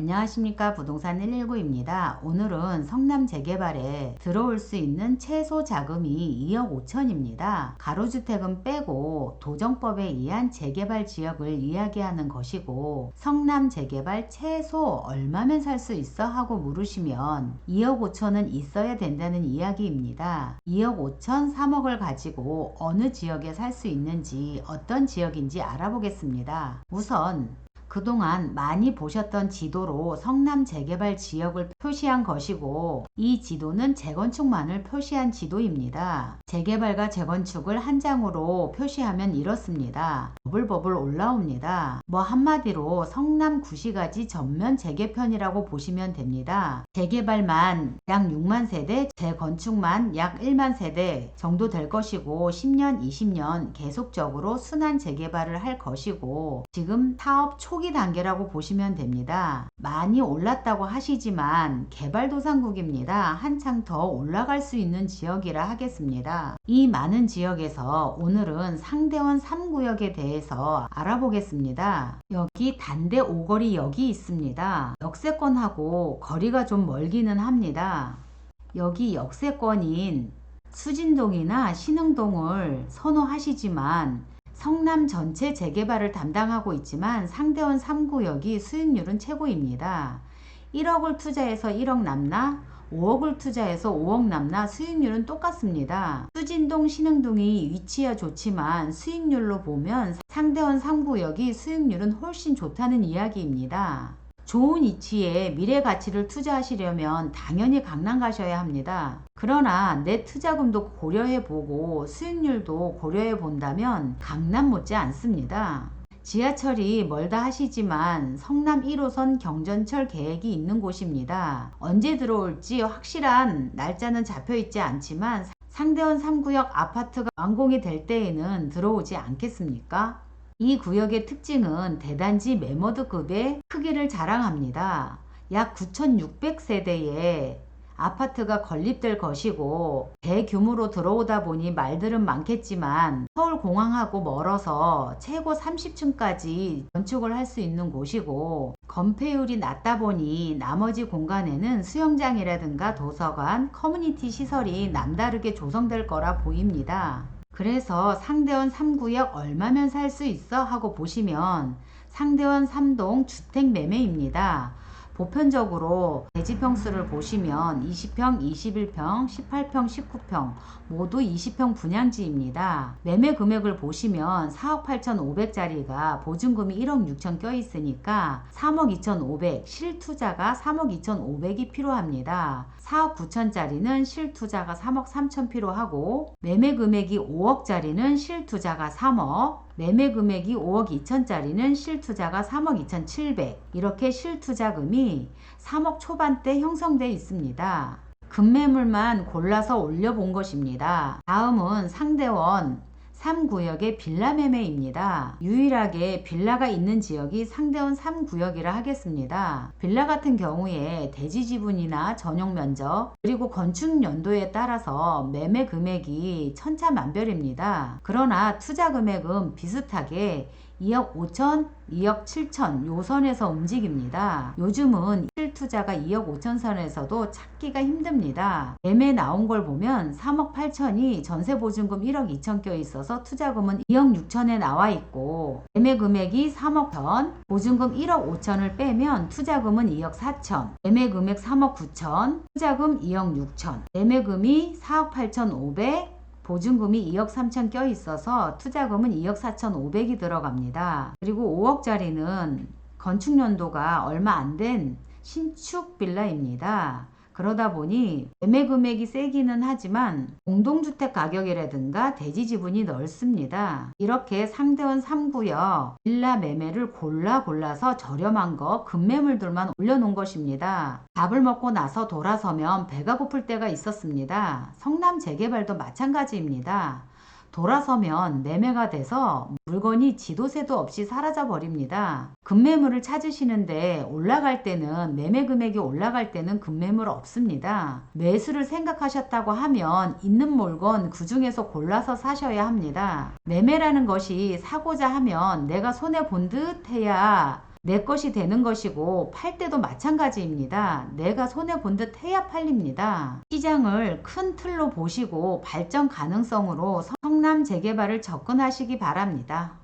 안녕하십니까 부동산 119입니다. 오늘은 성남 재개발에 들어올 수 있는 최소 자금이 2억 5천입니다. 가로주택은 빼고 도정법에 의한 재개발 지역을 이야기하는 것이고 성남 재개발 최소 얼마면 살 수 있어 하고 물으시면 2억 5천은 있어야 된다는 이야기입니다. 2억 5천 3억을 가지고 어느 지역에 살 수 있는지 어떤 지역인지 알아보겠습니다. 우선 그동안 많이 보셨던 지도로 성남 재개발 지역을 표시한 것이고 이 지도는 재건축만을 표시한 지도입니다. 재개발과 재건축을 한 장으로 표시하면 이렇습니다. 버블버블 올라옵니다. 뭐 한마디로 성남 구시가지 전면 재개편이라고 보시면 됩니다. 재개발만 약 6만 세대, 재건축만 약 1만 세대 정도 될 것이고 10년, 20년 계속적으로 순환 재개발을 할 것이고 지금 사업 초 초기 단계라고 보시면 됩니다. 많이 올랐다고 하시지만 개발도상국입니다. 한창 더 올라갈 수 있는 지역이라 하겠습니다. 이 많은 지역에서 오늘은 상대원 3구역에 대해서 알아보겠습니다. 여기 단대 오거리 역이 있습니다. 역세권하고 거리가 좀 멀기는 합니다. 여기 역세권인 수진동이나 신흥동을 선호하시지만 성남 전체 재개발을 담당하고 있지만 상대원 3구역이 수익률은 최고입니다. 1억을 투자해서 1억 남나 5억을 투자해서 5억 남나 수익률은 똑같습니다. 수진동 신흥동이 위치야 좋지만 수익률로 보면 상대원 3구역이 수익률은 훨씬 좋다는 이야기입니다. 좋은 위치에 미래 가치를 투자하시려면 당연히 강남 가셔야 합니다. 그러나 내 투자금도 고려해 보고 수익률도 고려해 본다면 강남 못지 않습니다. 지하철이 멀다 하시지만 성남 1호선 경전철 계획이 있는 곳입니다. 언제 들어올지 확실한 날짜는 잡혀 있지 않지만 상대원 3구역 아파트가 완공이 될 때에는 들어오지 않겠습니까? 이 구역의 특징은 대단지 매머드급의 크기를 자랑합니다. 약 9,600세대의 아파트가 건립될 것이고 대규모로 들어오다 보니 말들은 많겠지만 서울공항하고 멀어서 최고 30층까지 건축을 할 수 있는 곳이고 건폐율이 낮다 보니 나머지 공간에는 수영장이라든가 도서관, 커뮤니티 시설이 남다르게 조성될 거라 보입니다. 그래서 상대원 3구역 얼마면 살 수 있어 하고 보시면 상대원 3동 주택 매매입니다. 보편적으로 대지평수를 보시면 20평, 21평, 18평, 19평 모두 20평 분양지입니다. 매매 금액을 보시면 4억 8,500짜리가 보증금이 1억 6천 껴 있으니까 3억 2,500 실투자가 3억 2,500이 필요합니다. 4억 9천짜리는 실투자가 3억 3천 필요하고 매매 금액이 5억짜리는 실투자가 3억 매매 금액이 5억 2천짜리는 실투자가 3억 2천7백 이렇게 실투자금이 3억 초반대 형성되어 있습니다. 급매물만 골라서 올려본 것입니다. 다음은 상대원 3구역의 빌라 매매입니다. 유일하게 빌라가 있는 지역이 상대원 3구역이라 하겠습니다. 빌라 같은 경우에 대지 지분이나 전용 면적 그리고 건축 연도에 따라서 매매 금액이 천차만별입니다. 그러나 투자 금액은 비슷하게 2억 5천, 2억 7천 요 선에서 움직입니다. 요즘은 실투자가 2억 5천 선에서도 찾기가 힘듭니다. 매매 나온 걸 보면 3억 8천이 전세 보증금 1억 2천 껴 있어서 투자금은 2억 6천에 나와 있고 매매 금액이 3억 천, 보증금 1억 5천을 빼면 투자금은 2억 4천, 매매 금액 3억 9천, 투자금 2억 6천, 매매금이 4억 8천 5백, 보증금이 2억 3천 껴 있어서 투자금은 2억 4천 5백이 들어갑니다. 그리고 5억짜리는 건축 연도가 얼마 안된 신축 빌라입니다. 그러다 보니 매매 금액이 세기는 하지만 공동주택 가격이라든가 대지 지분이 넓습니다. 이렇게 상대원 3구역 빌라 매매를 골라 골라서 저렴한 거 급매물들만 올려놓은 것입니다. 밥을 먹고 나서 돌아서면 배가 고플 때가 있었습니다. 성남 재개발도 마찬가지입니다. 돌아서면 매매가 돼서 물건이 지도세도 없이 사라져 버립니다. 급매물을 찾으시는데 올라갈 때는 매매 금액이 올라갈 때는 급매물 없습니다. 매수를 생각하셨다고 하면 있는 물건 그 중에서 골라서 사셔야 합니다. 매매라는 것이 사고자 하면 내가 손해 본 듯 해야 내 것이 되는 것이고 팔 때도 마찬가지입니다. 내가 손해 본 듯 해야 팔립니다. 시장을 큰 틀로 보시고 발전 가능성으로 성남 재개발을 접근하시기 바랍니다.